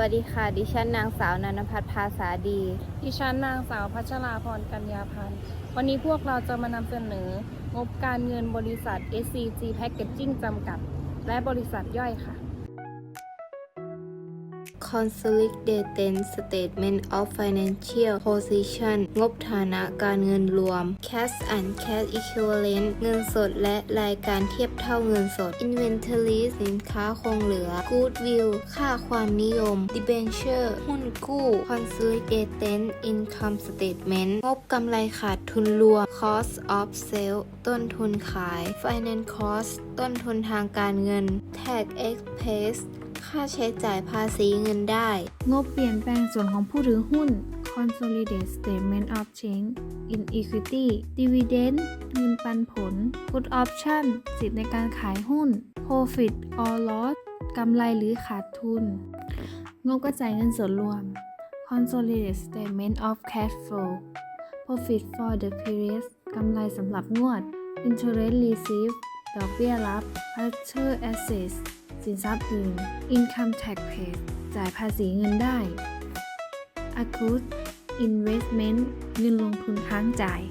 วัสดีค่ะ ดิฉันนางสาวนันพัฒน์ภาษาดี ดิฉันนางสาวพัชราพรกัญญาพันธ์วันนี้พวกเราจะมานำเสนอ งบการเงินบริษัท SCG Packaging จำกัด และบริษัทย่อยค่ะ Consolidated Statement of Financial Position งบฐานะการเงินรวม Cash and Cash Equivalent เงินสดและรายการเทียบเท่าเงินสด Inventory สินค้าคงเหลือ Goodwill ค่าความนิยม Debenture หุ้นกู้ Consolidated Income Statement งบกำไรขาดทุนรวม Cost of Sale ต้นทุนขาย Finance Cost ต้นทุนทางการเงิน Tax Expense ค่าใช้จ่ายภาษีเงินได้ งบเปลี่ยนแปลงส่วนของผู้ถือหุ้น Consolidated Statement of Change in Equity Dividend เงินปันผล Put Option สิทธิ์ในการขายหุ้น Profit or Loss กำไรหรือขาดทุน งบกระจายเงินส่วนรวม Consolidated Statement of Cash Flow Profit for the period กำไรสำหรับงวด Interest Received ดอกเบี้ยรับ Other Assets สินทรัพย์อื่น Income Tax Paid จ่ายภาษีเงินได้ Accrued Investment เงินลงทุนค้างจ่าย